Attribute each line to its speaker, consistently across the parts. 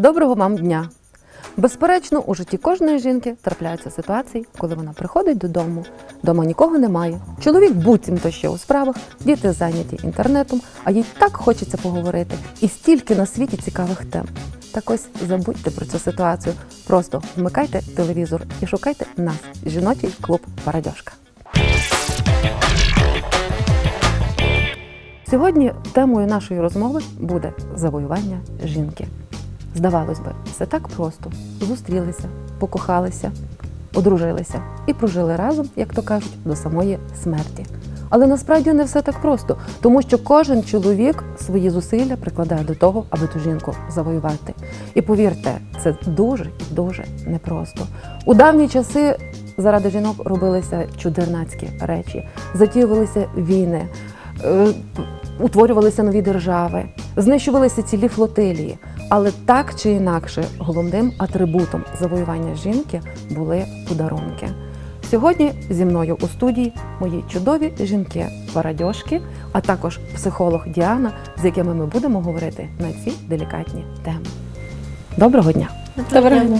Speaker 1: Доброго вам дня! Безперечно, у житті кожної жінки трапляються ситуації, коли вона приходить додому, дома нікого немає. Чоловік буцімто ще у справах, діти зайняті інтернетом, а їй так хочеться поговорити. І стільки на світі цікавих тем. Так ось забудьте про цю ситуацію. Просто вмикайте телевізор і шукайте нас, жіночий клуб Парадьошка. Сьогодні темою нашої розмови буде завоювання жінки. Здавалось би, все так просто: зустрілися, покохалися, одружилися і прожили разом, як то кажуть, до самої смерті. Але насправді не все так просто, тому що кожен чоловік свої зусилля прикладає до того, аби ту жінку завоювати. І повірте, це дуже і дуже непросто. У давні часи заради жінок робилися чудернацькі речі, затіювалися війни. е, Утворювалися нові держави, знищувалися цілі флотилії. Але так чи інакше, головним атрибутом завоювання жінки були подарунки. Сьогодні зі мною у студії мої чудові жінки парадьошки, а також психолог Діана, з якими ми будемо говорити на ці делікатні теми. Доброго дня!
Speaker 2: Доброго дня.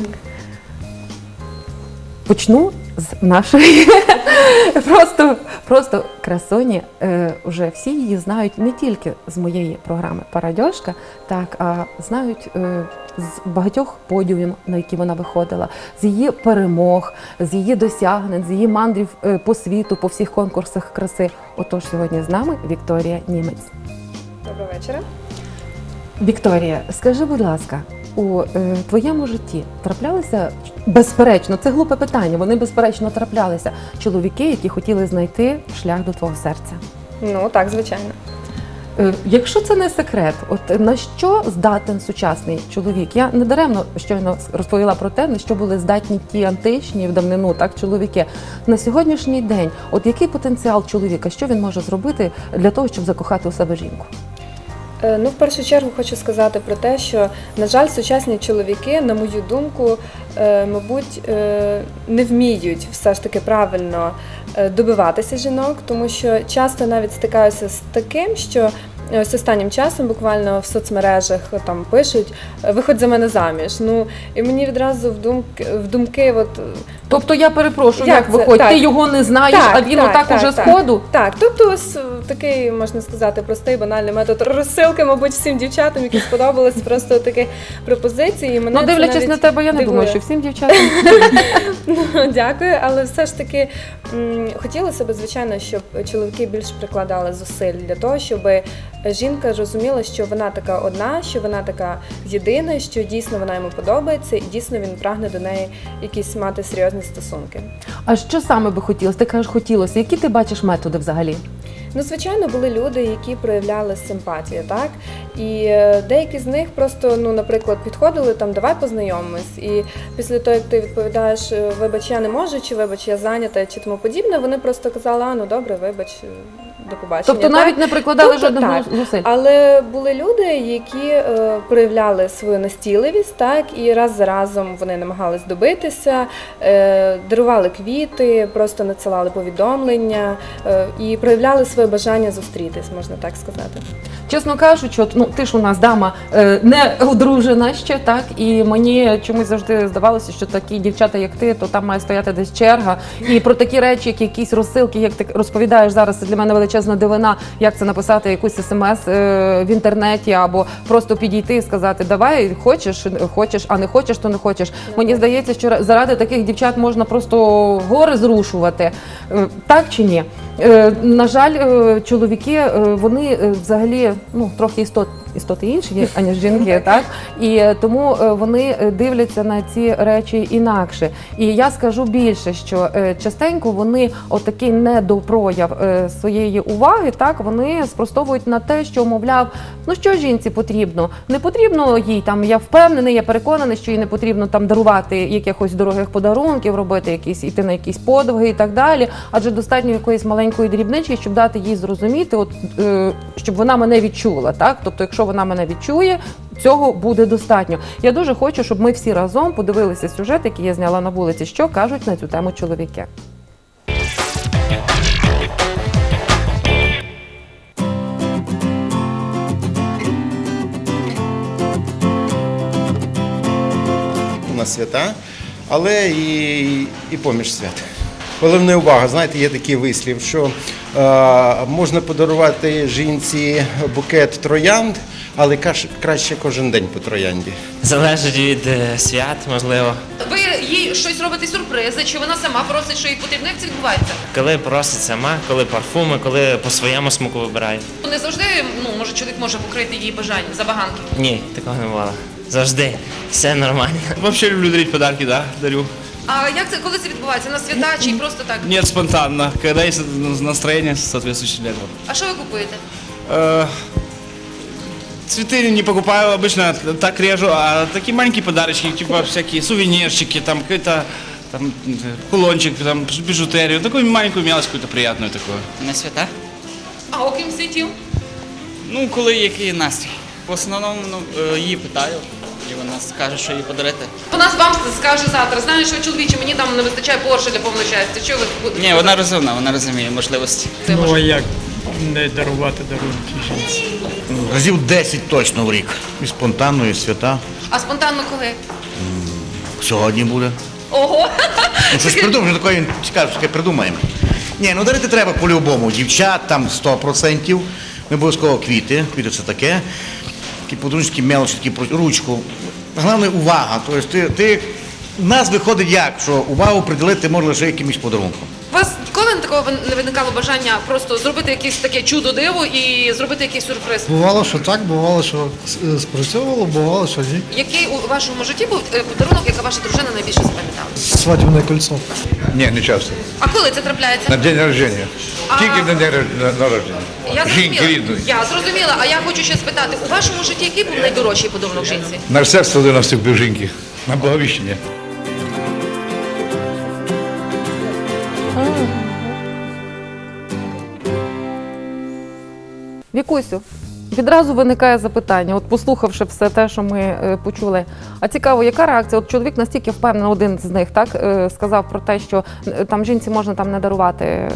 Speaker 1: Почну з нашої просто, просто красоні. Е, вже всі її знають не тільки з моєї програми Парадьошка, так а знають е, з багатьох подіумів, на які вона виходила, з її перемог, з її досягнень, з її мандрів е, по світу, по всіх конкурсах краси. Отож, сьогодні з нами Вікторія Німець.
Speaker 2: Доброго вечора.
Speaker 1: Вікторія, скажи, будь ласка, у е, твоєму житті траплялися безперечно, це глупе питання. Вони безперечно траплялися чоловіки, які хотіли знайти шлях до твого серця.
Speaker 2: Ну так, звичайно.
Speaker 1: Е, якщо це не секрет, от на що здатен сучасний чоловік? Я не даремно щойно розповіла про те, на що були здатні ті античні в давнину, так чоловіки. На сьогоднішній день, от який потенціал чоловіка, що він може зробити для того, щоб закохати у себе жінку?
Speaker 2: Е, Ну, в першу чергу хочу сказати про те, що, на жаль, сучасні чоловіки, на мою думку, е, мабуть, е, не вміють все ж таки правильно добиватися жінок, тому що часто навіть стикаюся з таким, що ось останнім часом буквально в соцмережах там пишуть виходь за мене заміж. Ну і мені відразу в думки в думки, от
Speaker 1: Тобто я перепрошую, як,
Speaker 2: Як це?
Speaker 1: виходить,
Speaker 2: Так.
Speaker 1: ти його не знаєш,
Speaker 2: Так,
Speaker 1: а він
Speaker 2: так,
Speaker 1: отак
Speaker 2: так,
Speaker 1: уже
Speaker 2: так.
Speaker 1: з ходу.
Speaker 2: Так, тобто ось е, такий, можна сказати, простий банальний метод розсилки, мабуть, всім дівчатам, які сподобались просто такі пропозиції. Мене
Speaker 1: Ну, дивлячись
Speaker 2: навіть
Speaker 1: на тебе, я не
Speaker 2: дивує.
Speaker 1: думаю, що всім дівчатам.
Speaker 2: Ну, Дякую, але все ж таки хотілося б, звичайно, щоб чоловіки більше прикладали зусиль для того, щоб жінка розуміла, що вона така одна, що вона така єдина, що дійсно вона йому подобається, і дійсно він прагне до неї якісь мати серйозні стосунки.
Speaker 1: А що саме би хотілося? Ти кажеш, хотілося. Які ти бачиш методи взагалі?
Speaker 2: Ну, звичайно, були люди, які проявляли симпатію, так і е, деякі з них просто, ну, наприклад, підходили там, давай познайомимось. І після того, як ти відповідаєш, вибач, я не можу, чи вибач, я зайнята, чи тому подібне, вони просто казали, а ну добре, вибач, до побачення.
Speaker 1: Тобто навіть не прикладали
Speaker 2: Тобто,
Speaker 1: жодних зусиль.
Speaker 2: Але були люди, які е, проявляли свою настійливість, так і раз за разом вони намагались добитися, е, дарували квіти, просто надсилали повідомлення е, і проявляли своє бажання зустрітись, можна так сказати.
Speaker 1: Чесно кажучи, от, ну ти ж у нас дама е, не одружена ще, так і мені чомусь завжди здавалося, що такі дівчата, як ти, то там має стояти десь черга. І про такі речі, як якісь розсилки, як ти розповідаєш зараз, це для мене величезна дивина, як це написати якусь смс е, в інтернеті, або просто підійти і сказати, давай, хочеш, хочеш, а не хочеш, то не хочеш. Мені здається, що заради таких дівчат можна просто гори зрушувати. Е, Так чи ні? Е, На жаль, чоловіки вони взагалі ну трохи істот. Істоти інші, аніж жінки, так і тому вони дивляться на ці речі інакше. І я скажу більше, що частенько вони отакий недопрояв своєї уваги, так вони спростовують на те, що мовляв, ну що жінці потрібно? Не потрібно їй там. Я впевнений, я переконаний, що їй не потрібно там дарувати якихось дорогих подарунків, робити якісь іти на якісь подвиги і так далі. Адже достатньо якоїсь маленької дрібнички, щоб дати їй зрозуміти, от е, щоб вона мене відчула. Так, тобто, якщо вона мене відчує. Цього буде достатньо. Я дуже хочу, щоб ми всі разом подивилися сюжет, який я зняла на вулиці, що кажуть на цю тему чоловіки.
Speaker 3: На свята, але і, і поміж свят. Головне увага, знаєте, є такий вислів, що е, можна подарувати жінці букет троянд, але каш- краще кожен день по троянді.
Speaker 4: Залежить від е, свят, можливо.
Speaker 1: Ви їй щось робите сюрпризи, чи вона сама просить, що їй потрібно? Як це відбувається?
Speaker 4: Коли просить сама, коли парфуми, коли по своєму смаку вибирає.
Speaker 1: Не завжди, ну може чоловік може покрити її бажання, забаганки.
Speaker 4: Ні, такого не було Завжди все нормально.
Speaker 5: Вообще люблю дарить подарки, да, дарю.
Speaker 1: А як це коли це відбувається? На свята чи просто так?
Speaker 5: Нет, спонтанно. Когда есть настроение соответствующее для этого.
Speaker 1: А що ви купуєте?
Speaker 5: Э, Цветы не покупаю обычно, так режу, а такие маленькие подарочки, типа всякие сувенирчики, там какой-то там, э, кулончик, там бижутерию, такую маленькую мелочь какую-то приятную такую.
Speaker 6: На свята?
Speaker 1: А окрім світів?
Speaker 6: Ну, коли який настрій. В основному ну, е, її питаю, і вона скаже, що їй подарити.
Speaker 1: Вона вам скаже завтра, знаєш, що чоловіче, мені там не вистачає Порше для повного щастя. Що ви будете?
Speaker 6: Ні, вона розумна, вона розуміє можливості.
Speaker 1: Це
Speaker 7: Ну
Speaker 1: може-
Speaker 7: а як не дарувати дарунки жінці?
Speaker 8: Разів 10 точно в рік. І спонтанно, і свята.
Speaker 1: А спонтанно коли?
Speaker 8: Сьогодні буде.
Speaker 1: Ого!
Speaker 8: Ну щось придумаємо, що таке цікаве, що таке придумаємо. Ні, ну дарити треба по-любому. Дівчат там 100%. Не обов'язково квіти, квіти це таке. Такі подружки мелочі, такі ручку. Головне увага. Тобто ти, ти, у нас виходить як, що увагу приділити можна лише якимось подарунком.
Speaker 1: У вас ніколи не такого не виникало бажання просто зробити якесь таке чудо диво і зробити якийсь сюрприз?
Speaker 9: Бувало, що так, бувало, що е, спрацьовувало, бувало, що ні.
Speaker 1: Який у вашому житті був е, подарунок, яка ваша дружина найбільше запам'ятала?
Speaker 9: Свадібне кольцо.
Speaker 10: Ні, не часто.
Speaker 1: А коли це трапляється?
Speaker 10: На день народження.
Speaker 1: А-
Speaker 10: Тільки на день народження.
Speaker 1: Я
Speaker 10: Жінки рідної.
Speaker 1: Я зрозуміла, а я хочу ще спитати, у вашому житті який був найдорожчий подарунок жінці?
Speaker 10: Наш серце один на всіх жінки. На Боговіщення.
Speaker 1: Вікусю, відразу виникає запитання, от послухавши все те, що ми е, почули. А цікаво, яка реакція? От чоловік настільки впевнений, один з них так е, сказав про те, що е, там жінці можна там не дарувати. е,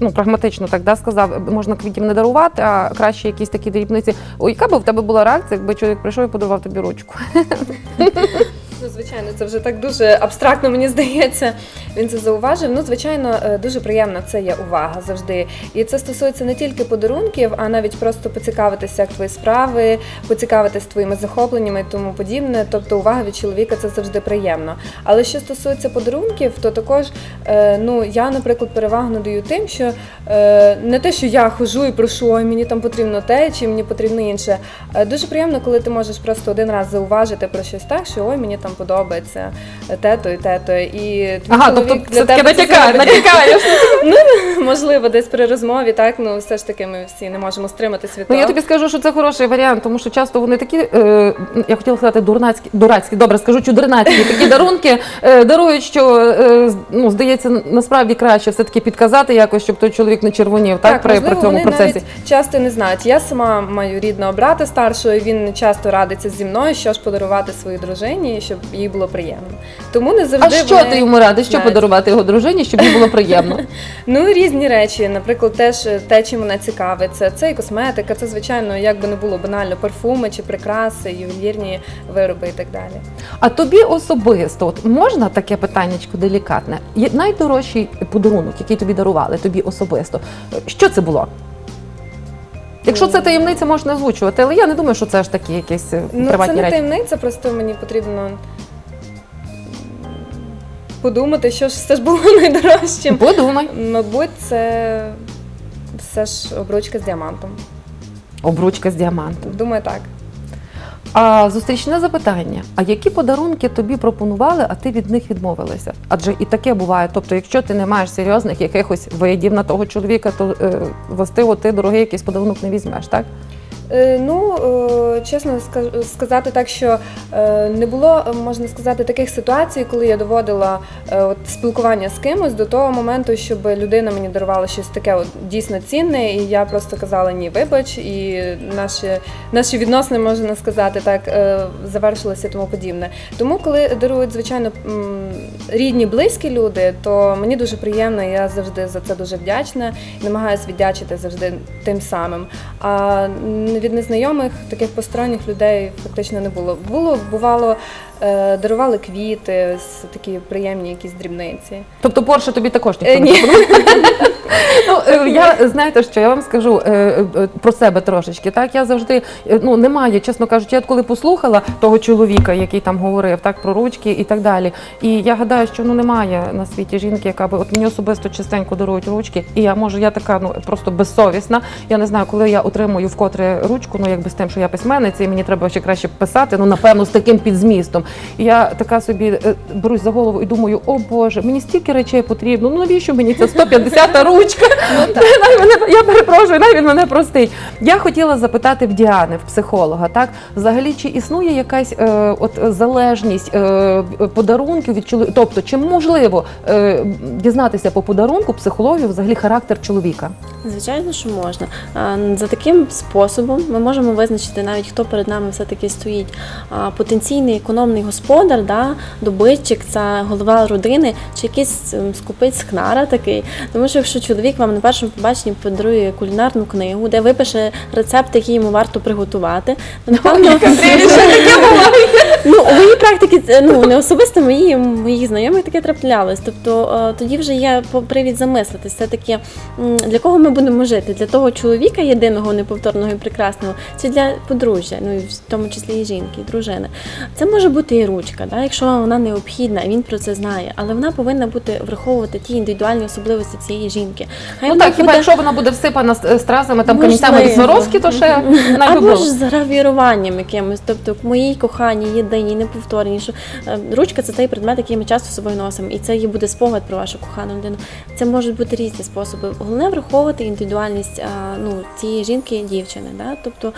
Speaker 1: ну прагматично так да, сказав, можна квітів не дарувати, а краще якісь такі дрібниці. О, яка би в тебе була реакція, якби чоловік прийшов і подарував тобі ручку?
Speaker 2: Ну, звичайно, це вже так дуже абстрактно, мені здається. Він це зауважив. Ну, звичайно, е, дуже приємна це є увага завжди. І це стосується не тільки подарунків, а навіть просто поцікавитися, як твої справи, поцікавитись твоїми захопленнями і тому подібне. Тобто увага від чоловіка це завжди приємно. Але що стосується подарунків, то також е, ну я, наприклад, перевагу надаю тим, що е, не те, що я хожу і прошу, ой, мені там потрібно те, чи мені потрібно інше. Дуже приємно, коли ти можеш просто один раз зауважити про щось так, що ой, мені там подобається те-то і те-то. І
Speaker 1: Ага, тобто таки
Speaker 2: тебе це
Speaker 1: натякає,
Speaker 2: Ну, можливо, десь при розмові, так, ну все ж таки ми всі не можемо стриматись від
Speaker 1: Ну
Speaker 2: того.
Speaker 1: я тобі скажу, що це хороший варіант, тому що часто вони такі, е, я хотіла сказати, дурнацькі, дурацькі, добре, скажу чудернацькі такі дарунки е, дарують, що е, ну, здається, насправді краще все-таки підказати якось, щоб той чоловік не червонів, так, при,
Speaker 2: можливо,
Speaker 1: при цьому
Speaker 2: вони
Speaker 1: процесі.
Speaker 2: навіть часто не знають. Я сама маю рідного брата старшого, і він часто радиться зі мною, що ж подарувати своїй дружині, щоб їй було приємно. Тому не
Speaker 1: А
Speaker 2: завжди
Speaker 1: що
Speaker 2: вони
Speaker 1: ти йому радиш, що
Speaker 2: знають.
Speaker 1: подарувати його дружині, щоб їй було приємно?
Speaker 2: Ну різні речі, наприклад, теж е, те, чим вона цікавиться. Це і косметика, це звичайно, як би не було банально, парфуми чи прикраси, ювелірні вироби і так далі.
Speaker 1: А тобі особисто, от можна таке питаннячко делікатне? Є найдорожчий подарунок, який тобі дарували, тобі особисто. Що це було? Якщо це таємниця, можна озвучувати, але я не думаю, що це ж такі якісь е,
Speaker 2: Ну, це не
Speaker 1: речі.
Speaker 2: таємниця, просто мені потрібно подумати, що ж все ж було найдорожчим.
Speaker 1: Подумай.
Speaker 2: Мабуть, це все ж обручка з діамантом.
Speaker 1: Обручка з діамантом.
Speaker 2: Думаю, так.
Speaker 1: А зустрічне запитання: а які подарунки тобі пропонували, а ти від них відмовилася? Адже і таке буває. Тобто, якщо ти не маєш серйозних якихось видів на того чоловіка, то е, властиво ти дорогий якийсь подарунок не візьмеш, так?
Speaker 2: Е, ну, е, чесно сказати так, що е, не було, можна сказати, таких ситуацій, коли я доводила от, спілкування з кимось до того моменту, щоб людина мені дарувала щось таке от, дійсно цінне, і я просто казала ні, вибач, і наші, наші відносини, можна сказати, так завершилися тому подібне. Тому, коли дарують, звичайно, рідні, близькі люди, то мені дуже приємно, я завжди за це дуже вдячна намагаюся віддячити завжди тим самим. А від незнайомих таких посторонніх людей фактично не було. Було, бувало, е, дарували квіти, такі приємні якісь дрібниці.
Speaker 1: Тобто Порше тобі також
Speaker 2: Е,
Speaker 1: ніхто не
Speaker 2: ні.
Speaker 1: Ну, е, я знаєте, що я вам скажу е, е, про себе трошечки. Так, я завжди ну немає, чесно кажучи, я коли послухала того чоловіка, який там говорив, так про ручки і так далі. І я гадаю, що ну немає на світі жінки, яка би от мені особисто частенько дарують ручки. І я може, я така ну просто безсовісна. Я не знаю, коли я отримую вкотре ручку, ну якби з тим, що я письменниця, і мені треба ще краще писати. Ну напевно, з таким підзмістом. І я така собі берусь за голову і думаю, о Боже, мені стільки речей потрібно. Ну навіщо мені ця 150 ручка? Най я перепрошую, най він мене простить. Я хотіла запитати в Діани, в психолога, так взагалі чи існує якась е, от залежність е, подарунків від чоловіка? Тобто, чи можливо е, дізнатися по подарунку психологію взагалі характер чоловіка?
Speaker 11: Звичайно, що можна. За таким способом ми можемо визначити навіть, хто перед нами все-таки стоїть. Потенційний економний господар, да, добитчик, це голова родини, чи якийсь ем, скупець хнара такий. Тому що якщо чоловік вам на першому побаченні подарує кулінарну книгу, де випише рецепт, який йому варто приготувати, напевно ну, у моїй практиці це, ну не особисто мої моїх знайомих таке траплялось. Тобто е, тоді вже є привід замислитись. Все таки для кого ми будемо жити? Для того чоловіка єдиного, неповторного і прекрасного, чи для подружжя, ну і в тому числі і жінки, і дружини. Це може бути і ручка, да, якщо вона необхідна, він про це знає, але вона повинна бути враховувати ті індивідуальні особливості цієї жінки. Хай
Speaker 1: Ну так, хіба
Speaker 11: буде-
Speaker 1: якщо вона буде всипана стразами, там камінцями від. Сваровські, то ще
Speaker 11: Або ж з гравіруванням якимось, тобто моїй коханій, єдиній, неповторній, що е, ручка це той предмет, який ми часто з собою носимо, і це її буде спогад про вашу кохану людину. Це можуть бути різні способи. Головне враховувати індивідуальність е, ну, цієї жінки і дівчини. Да? Тобто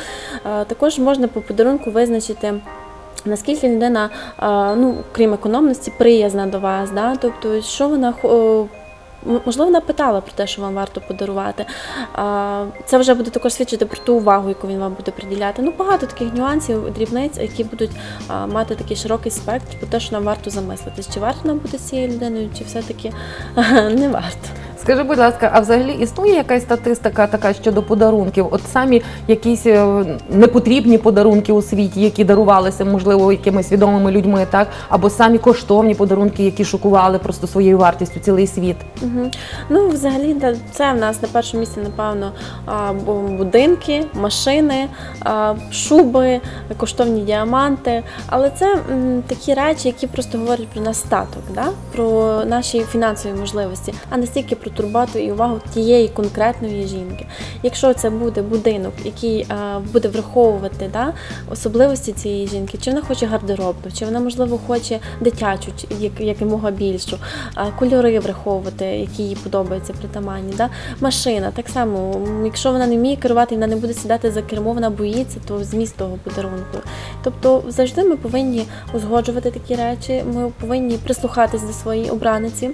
Speaker 11: е, також можна по подарунку визначити. Наскільки людина, е, ну крім економності, приязна до вас, да? тобто, що вона Можливо, вона питала про те, що вам варто подарувати. Це вже буде також свідчити про ту увагу, яку він вам буде приділяти. Ну, багато таких нюансів, дрібниць, які будуть мати такий широкий спектр про те, що нам варто замислитись, чи варто нам бути цією людиною, чи все-таки не варто.
Speaker 1: Скажи, будь ласка, а взагалі існує якась статистика така щодо подарунків? От самі якісь е, непотрібні подарунки у світі, які дарувалися, можливо, якимись відомими людьми, так або самі коштовні подарунки, які шокували просто своєю вартістю цілий світ.
Speaker 11: Ну, взагалі, це в нас на першому місці, напевно, будинки, машини, шуби, коштовні діаманти. Але це такі речі, які просто говорять про наш статок, про наші фінансові можливості, а не стільки про турботу і увагу тієї конкретної жінки. Якщо це буде будинок, який а, буде враховувати да, особливості цієї жінки, чи вона хоче гардеробну, чи вона, можливо, хоче дитячу, як, якомога більшу, кольори враховувати, які їй подобаються притаманні. Да? Машина так само, якщо вона не вміє керувати, вона не буде сідати за кермо, вона боїться, то зміст того подарунку. Тобто завжди ми повинні узгоджувати такі речі, ми повинні прислухатись до своєї обраниці.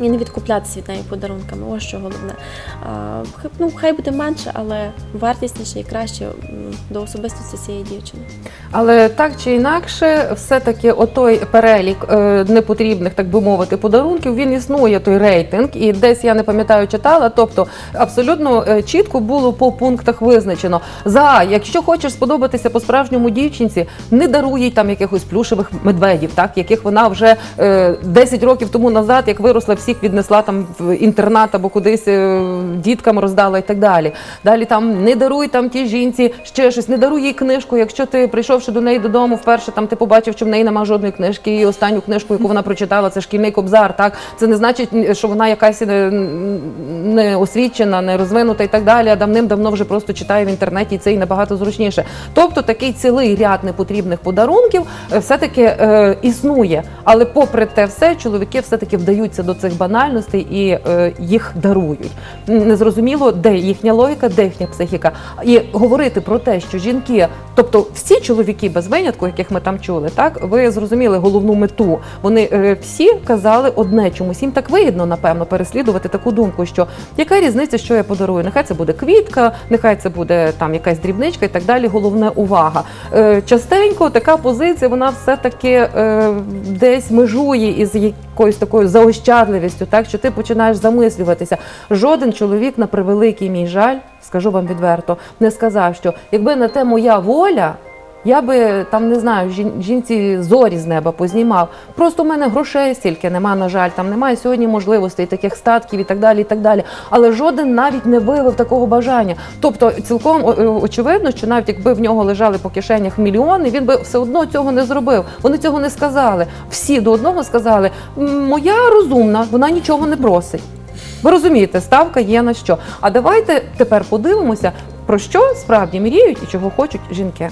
Speaker 11: І не відкуплятися від неї подарунками, ось що головне. Ну, хай буде менше, але вартісніше і краще до особистості цієї дівчини.
Speaker 1: Але так чи інакше, все-таки отой перелік е, непотрібних, так би мовити, подарунків, він існує, той рейтинг, і десь я не пам'ятаю, читала. Тобто абсолютно е, чітко було по пунктах визначено. За якщо хочеш сподобатися по-справжньому дівчинці, не даруй їй там якихось плюшевих медведів, так яких вона вже е, 10 років тому назад, як виросла, всіх віднесла там в інтернат або кудись е, діткам роздала і так далі. Далі там не даруй там тій жінці ще щось, не даруй їй книжку. Якщо ти прийшовши до неї додому, вперше там ти побачив, що в неї немає жодної книжки, і останню книжку, яку вона прочитала, це шкільний кобзар. Так це не значить, що вона якась не, освічена, не розвинута і так далі. А давним-давно вже просто читає в інтернеті, і це і набагато зручніше. Тобто такий цілий ряд непотрібних подарунків е, все-таки е, існує. Але попри те все, чоловіки все-таки вдаються до цих банальностей і е, їх дарують. Незрозуміло, де їхня логіка, де їхня психіка. І говорити про те, що жінки, тобто всі чоловіки без винятку, яких ми там чули, так ви зрозуміли головну мету. Вони е, всі казали одне чомусь. Їм так вигідно, напевно, переслідувати таку думку, що яка різниця, що я подарую? Нехай це буде квітка, нехай це буде там якась дрібничка і так далі. Головне увага. Е, частенько така позиція, вона все-таки е, десь межує із якоюсь такою заощадливістю, так що ти починаєш замислюватися. Жоден чоловік, на превеликий мій жаль, скажу вам відверто, не сказав, що якби на те моя воля. Я би там не знаю, жін- жінці зорі з неба познімав. Просто в мене грошей стільки нема, на жаль, там немає сьогодні можливостей, таких статків і так далі. і так далі. Але жоден навіть не виявив такого бажання. Тобто, цілком о- очевидно, що навіть якби в нього лежали по кишенях мільйони, він би все одно цього не зробив. Вони цього не сказали. Всі до одного сказали: моя розумна, вона нічого не просить. Ви розумієте, ставка є на що. А давайте тепер подивимося, про що справді мріють і чого хочуть жінки.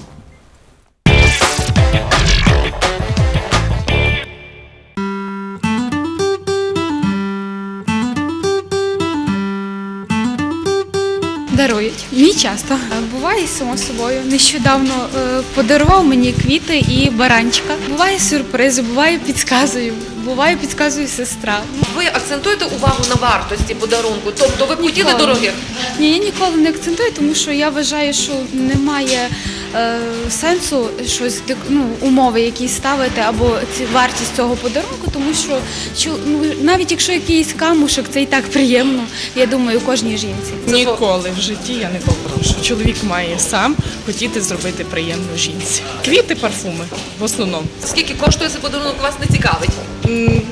Speaker 12: Дарують. Мені часто. Буває само собою. Нещодавно е, подарував мені квіти і баранчика. Буває сюрпризи, буває підказую, буває підказує сестра.
Speaker 1: Ви акцентуєте увагу на вартості подарунку, тобто ви б хотіли
Speaker 12: Ніколи.
Speaker 1: дорогих.
Speaker 12: Ні, я ніколи не акцентую, тому що я вважаю, що немає е, сенсу щось ну, умови якісь ставити або ці вартість цього подарунку, тому що, що ну, навіть якщо якийсь камушок, це і так приємно. Я думаю, кожній жінці.
Speaker 13: Ніколи в житті я не попрошу. Чоловік має сам хотіти зробити приємно жінці. Квіти, парфуми в основному.
Speaker 1: Скільки коштує цей подарунок, вас не цікавить?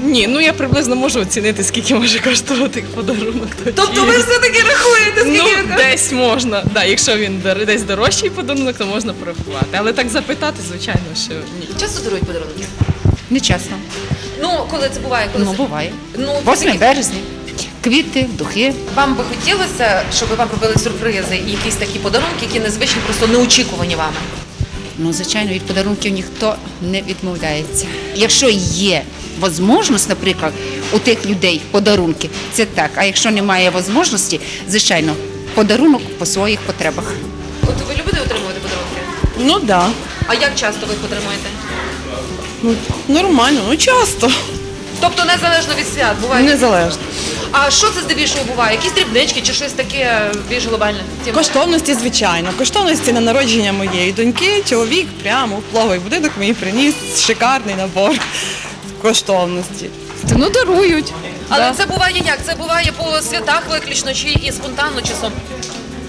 Speaker 13: Ні, ну я приблизно можу оцінити, скільки може коштувати подарунок.
Speaker 1: Тобто ви все-таки рахуєте, скільки
Speaker 13: Ну,
Speaker 1: коштує?
Speaker 13: десь можна. Да, якщо він дор- десь дорожчий подарунок, то можна порахувати. Але так запитати, звичайно, що ні.
Speaker 1: Часто дарують подарунки?
Speaker 14: Не часто.
Speaker 1: Ну, коли це буває? Коли
Speaker 14: Ну,
Speaker 1: це...
Speaker 14: буває.
Speaker 1: Ну,
Speaker 14: 8
Speaker 1: все-таки
Speaker 14: березня. Квіти, духи.
Speaker 1: Вам би хотілося, щоб вам робили сюрпризи і якісь такі подарунки, які незвичні, просто неочікувані вами?
Speaker 14: Ну, звичайно, від подарунків ніхто не відмовляється. Якщо є можливість, наприклад, у тих людей подарунки, це так. А якщо немає можливості, звичайно, подарунок по своїх потребах.
Speaker 1: От ви любите отримувати подарунки?
Speaker 13: Ну так. Да.
Speaker 1: А як часто ви їх отримуєте?
Speaker 13: Ну, нормально, ну часто.
Speaker 1: Тобто незалежно від свят, буває.
Speaker 13: Незалежно.
Speaker 1: А що це здебільшого буває? Якісь дрібнички чи щось таке більш глобальне?
Speaker 13: Коштовності, звичайно. Коштовності на народження моєї доньки. Чоловік прямо в пловий будинок мені приніс шикарний набор коштовності.
Speaker 12: Ну, дарують.
Speaker 1: Але
Speaker 13: Да.
Speaker 1: це буває як? Це буває по святах виключно, чи і спонтанно часом?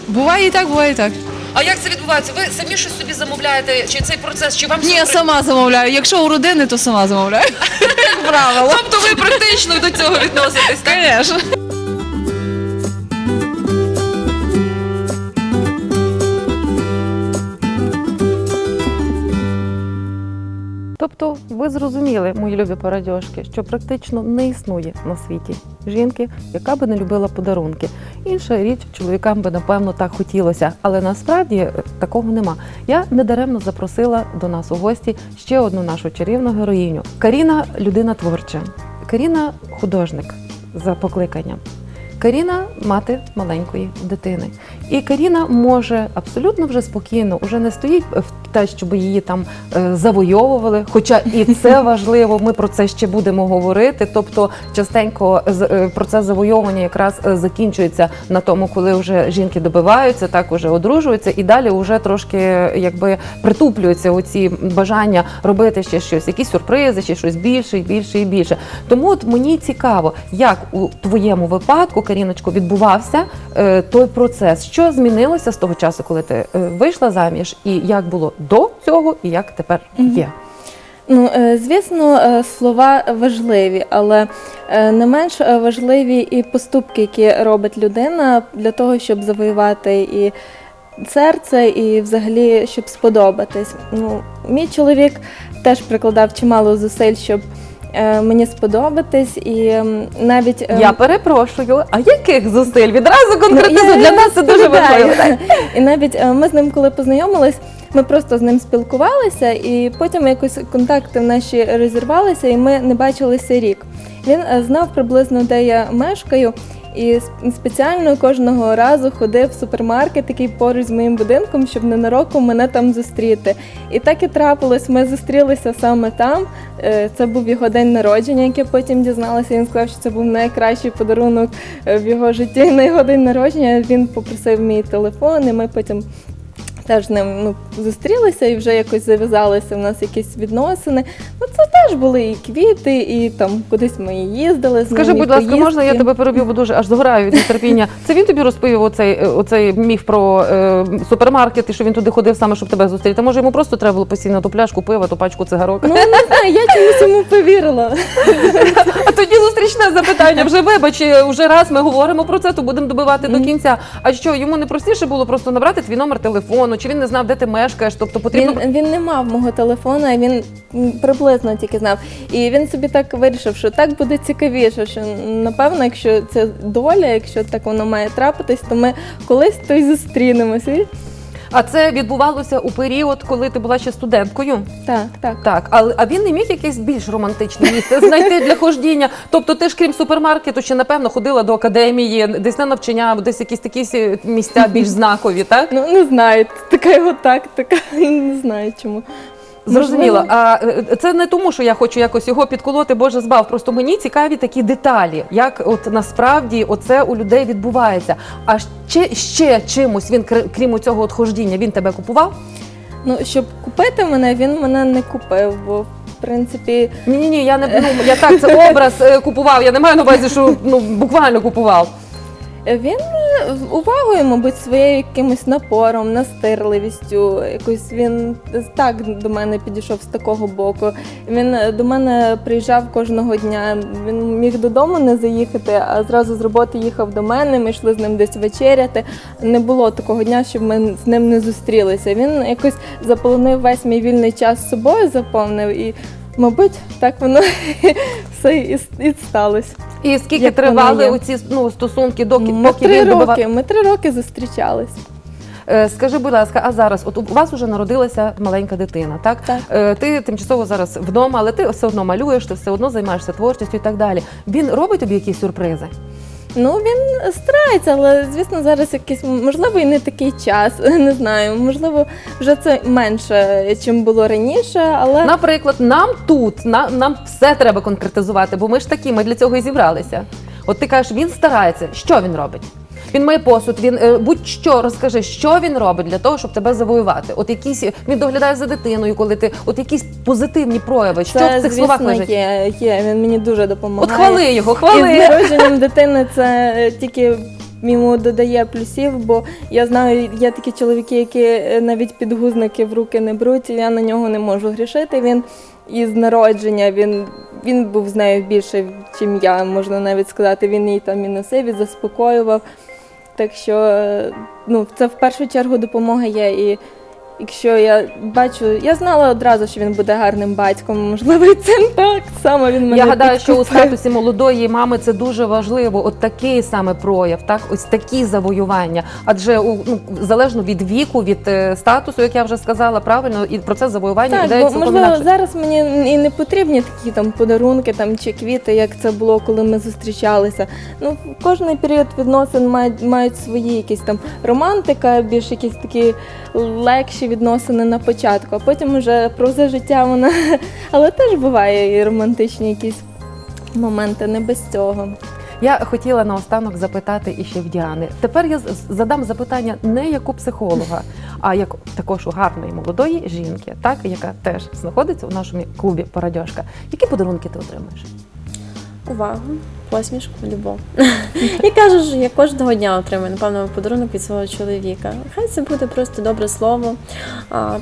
Speaker 15: Буває і так, буває і так.
Speaker 1: А як це відбувається? Ви самі щось собі замовляєте? Чи цей процес? Чи вам
Speaker 15: Ні, я сама замовляю. Якщо у родини, то сама замовляю. Як правило.
Speaker 1: Тобто ви практично до цього відноситесь, так?
Speaker 15: Звісно.
Speaker 1: Ви зрозуміли, мої любі парадьошки, що практично не існує на світі жінки, яка би не любила подарунки. Інша річ, чоловікам би напевно так хотілося, але насправді е, такого нема. Я недаремно запросила до нас у гості ще одну нашу чарівну героїню. Каріна людина творча, Каріна художник за покликанням. Каріна мати маленької дитини. І Каріна може абсолютно вже спокійно, уже не стоїть в те, щоб її там е, завойовували. Хоча і це важливо, ми про це ще будемо говорити. Тобто, частенько з- е, процес завойовування якраз е, закінчується на тому, коли вже жінки добиваються, так уже одружуються, і далі вже трошки е, якби притуплюються оці бажання робити ще щось, якісь сюрпризи, ще щось більше і більше і більше. Тому от мені цікаво, як у твоєму випадку, Каріночко, відбувався е, той процес. Що змінилося з того часу, коли ти е, вийшла заміж, і як було до цього, і як тепер є?
Speaker 16: Ну, е, звісно, е, слова важливі, але не менш важливі і поступки, які робить людина для того, щоб завоювати і серце, і взагалі щоб сподобатись. Ну, мій чоловік теж прикладав чимало зусиль, щоб е, мені сподобатись, і навіть ем,
Speaker 1: Я перепрошую, а яких зусиль? Відразу конкретизуй,
Speaker 16: Ну,
Speaker 1: для нас це дуже
Speaker 16: розповідаю.
Speaker 1: важливо. так?
Speaker 16: І навіть е, ми з ним, коли познайомились, ми просто з ним спілкувалися, і потім якось контакти наші розірвалися, і ми не бачилися рік. Він е, знав приблизно, де я мешкаю. І спеціально кожного разу ходив в супермаркет, який поруч з моїм будинком, щоб ненароком мене там зустріти. І так і трапилось. Ми зустрілися саме там. Е, Це був його день народження, як потім дізналася. Він сказав, що це був найкращий подарунок е, в його житті. На його день народження він попросив мій телефон, і ми потім теж з ним ну, зустрілися і вже якось зав'язалися в нас якісь відносини. Ну це теж були і квіти, і там кудись ми їздили. З
Speaker 1: Скажи,
Speaker 16: і
Speaker 1: будь ласка, можна я тебе переб'ю, бо дуже аж згораю від нетерпіння. Це він тобі розповів оцей, е, оцей міф про е, супермаркет і що він туди ходив саме, щоб тебе зустріти. Може, йому просто треба було постійно ту пляшку пива, ту пачку цигарок.
Speaker 16: Ну не знаю, я чомусь йому повірила.
Speaker 1: А тоді зустрічне запитання. Вже вибач, е, вже раз ми говоримо про це, то будемо добивати до кінця. А що йому не простіше було просто набрати твій номер телефону? Чи він не знав, де ти мешкаєш? Тобто потрібно
Speaker 16: Він, він не мав мого телефона, він приблизно тільки знав. І він собі так вирішив, що так буде цікавіше. Що напевно, якщо це доля, якщо так воно має трапитись, то ми колись то й зустрінемося.
Speaker 1: А це відбувалося у період, коли ти була ще студенткою.
Speaker 16: Так, так.
Speaker 1: Так, але а він не міг якесь більш романтичне місце знайти для хождіння. Тобто, ти ж крім супермаркету, ще напевно ходила до академії, десь на навчання, десь якісь такі місця більш знакові, так?
Speaker 16: Ну не знаю, така його тактика. Не знаю чому.
Speaker 1: Зрозуміло. А е, це не тому, що я хочу якось його підколоти, Боже збав. Просто мені цікаві такі деталі, як от насправді оце у людей відбувається. А ще, ще чимось він, кр- крім цього от хождіння, він тебе купував?
Speaker 16: Ну, щоб купити мене, він мене не купив, бо в принципі.
Speaker 1: Ні, ні, ні, я не ну, я так це образ е, купував. Я не маю на увазі, що ну буквально купував.
Speaker 16: Він увагою, мабуть, своєю якимось напором, настирливістю. Якось він так до мене підійшов з такого боку. Він до мене приїжджав кожного дня. Він міг додому не заїхати, а зразу з роботи їхав до мене. Ми йшли з ним десь вечеряти. Не було такого дня, щоб ми з ним не зустрілися. Він якось заполонив весь мій вільний час собою, заповнив і. Мабуть, так воно все і, і сталося.
Speaker 1: І скільки
Speaker 16: Як воно
Speaker 1: тривали
Speaker 16: є.
Speaker 1: ці ну, стосунки, доки
Speaker 16: Ми
Speaker 1: поки
Speaker 16: три
Speaker 1: він добивав-
Speaker 16: роки. Ми три роки зустрічались.
Speaker 1: Е, Скажи, будь ласка, а зараз от у вас вже народилася маленька дитина, так? Е, Ти тимчасово зараз вдома, але ти все одно малюєш, ти все одно займаєшся творчістю і так далі. Він робить тобі якісь сюрпризи?
Speaker 16: Ну він старається, але звісно, зараз якийсь можливо і не такий час. Не знаю. Можливо, вже це менше, чим було раніше, але
Speaker 1: Наприклад, нам тут нам, нам все треба конкретизувати, бо ми ж такі, ми для цього і зібралися. От ти кажеш, він старається. Що він робить? Він має посуд, він е, будь-що розкажи, що він робить для того, щоб тебе завоювати. От якісь він доглядає за дитиною, коли ти от якісь позитивні прояви. Що
Speaker 16: це,
Speaker 1: в цих
Speaker 16: звісно,
Speaker 1: словах лежить?
Speaker 16: є, є. Він мені дуже допомагає.
Speaker 1: От хвали його, хвали.
Speaker 16: І з народженням дитини це е, тільки. Йому додає плюсів, бо я знаю, є такі чоловіки, які е, навіть підгузники в руки не беруть, і я на нього не можу грішити. Він із народження він, він був з нею більше, ніж я, можна навіть сказати. Він її там і носив, і заспокоював. Так що е, ну, це в першу чергу допомога є. І якщо я бачу, я знала одразу, що він буде гарним батьком. Можливо, і це так само він мене
Speaker 1: Я гадаю, що у статусі молодої мами це дуже важливо. От такий саме прояв, так ось такі завоювання. Адже у ну залежно від віку, від е, статусу, як я вже сказала, правильно, і процес завоювання
Speaker 16: Так, бо можливо
Speaker 1: інакше.
Speaker 16: зараз мені і не потрібні такі там подарунки там чи квіти, як це було, коли ми зустрічалися. Ну кожний період відносин має мають свої якісь там романтика, більш якісь такі легші відносини на початку, а потім вже про все життя вона. Але теж буває і романтичні якісь моменти, не без цього.
Speaker 1: Я хотіла наостанок запитати іще в Діани. Тепер я задам запитання не як у психолога, а як також у гарної молодої жінки, так яка теж знаходиться у нашому клубі Парадьошка. Які подарунки ти отримаєш?
Speaker 11: Увагу, посмішку, любов. Я кажу, що я кожного дня отримую, напевно, подарунок від свого чоловіка. Хай це буде просто добре слово,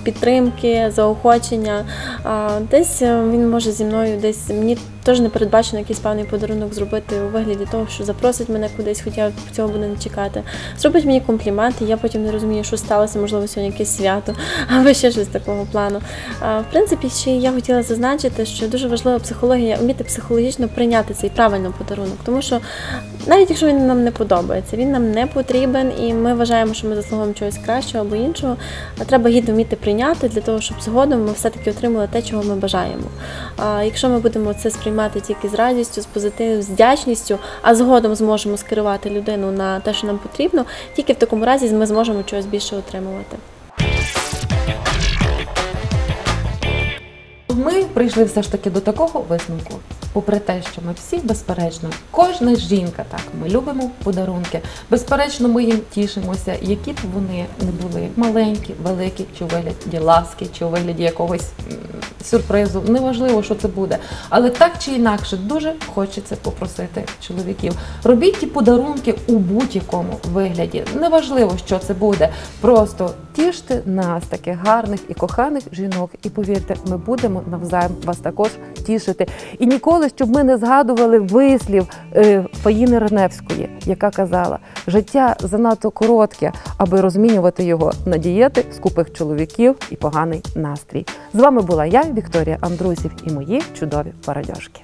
Speaker 11: підтримки, заохочення. Десь е, він може зі мною десь мені теж не передбачено якийсь певний подарунок зробити у вигляді того, що запросить мене кудись, хоча цього буде не чекати. Зробить мені компліменти, я потім не розумію, що сталося, можливо, сьогодні якесь свято, або ще щось такого плану. В принципі, ще я хотіла зазначити, що дуже важлива психологія, вміти психологічно прийняти цей правильний подарунок, тому що навіть якщо він нам не подобається, він нам не потрібен, і ми вважаємо, що ми заслуговуємо чогось кращого або іншого. Треба гідно вміти прийняти для того, щоб згодом ми все-таки отримали те, чого ми бажаємо. Якщо ми будемо це сприймати тільки з радістю, з позитивом, з вдячністю, а згодом зможемо скерувати людину на те, що нам потрібно, тільки в такому разі ми зможемо чогось більше отримувати.
Speaker 1: Ми прийшли все ж таки до такого висновку. попри те, що ми всі, безперечно, кожна жінка, так, ми любимо подарунки. Безперечно, ми їм тішимося, які б вони не були маленькі, великі, чи у вигляді ласки, чи у вигляді якогось сюрпризу. Неважливо, що це буде. Але так чи інакше, дуже хочеться попросити чоловіків. Робіть ті подарунки у будь-якому вигляді. Неважливо, що це буде. Просто тіште нас, таких гарних і коханих жінок. І повірте, ми будемо навзаєм вас також тішити. І ніколи, щоб ми не згадували вислів е, Фаїни Раневської, яка казала: життя занадто коротке, аби розмінювати його на дієти, скупих чоловіків і поганий настрій. З вами була я, Вікторія Андрусів, і мої чудові парадьошки.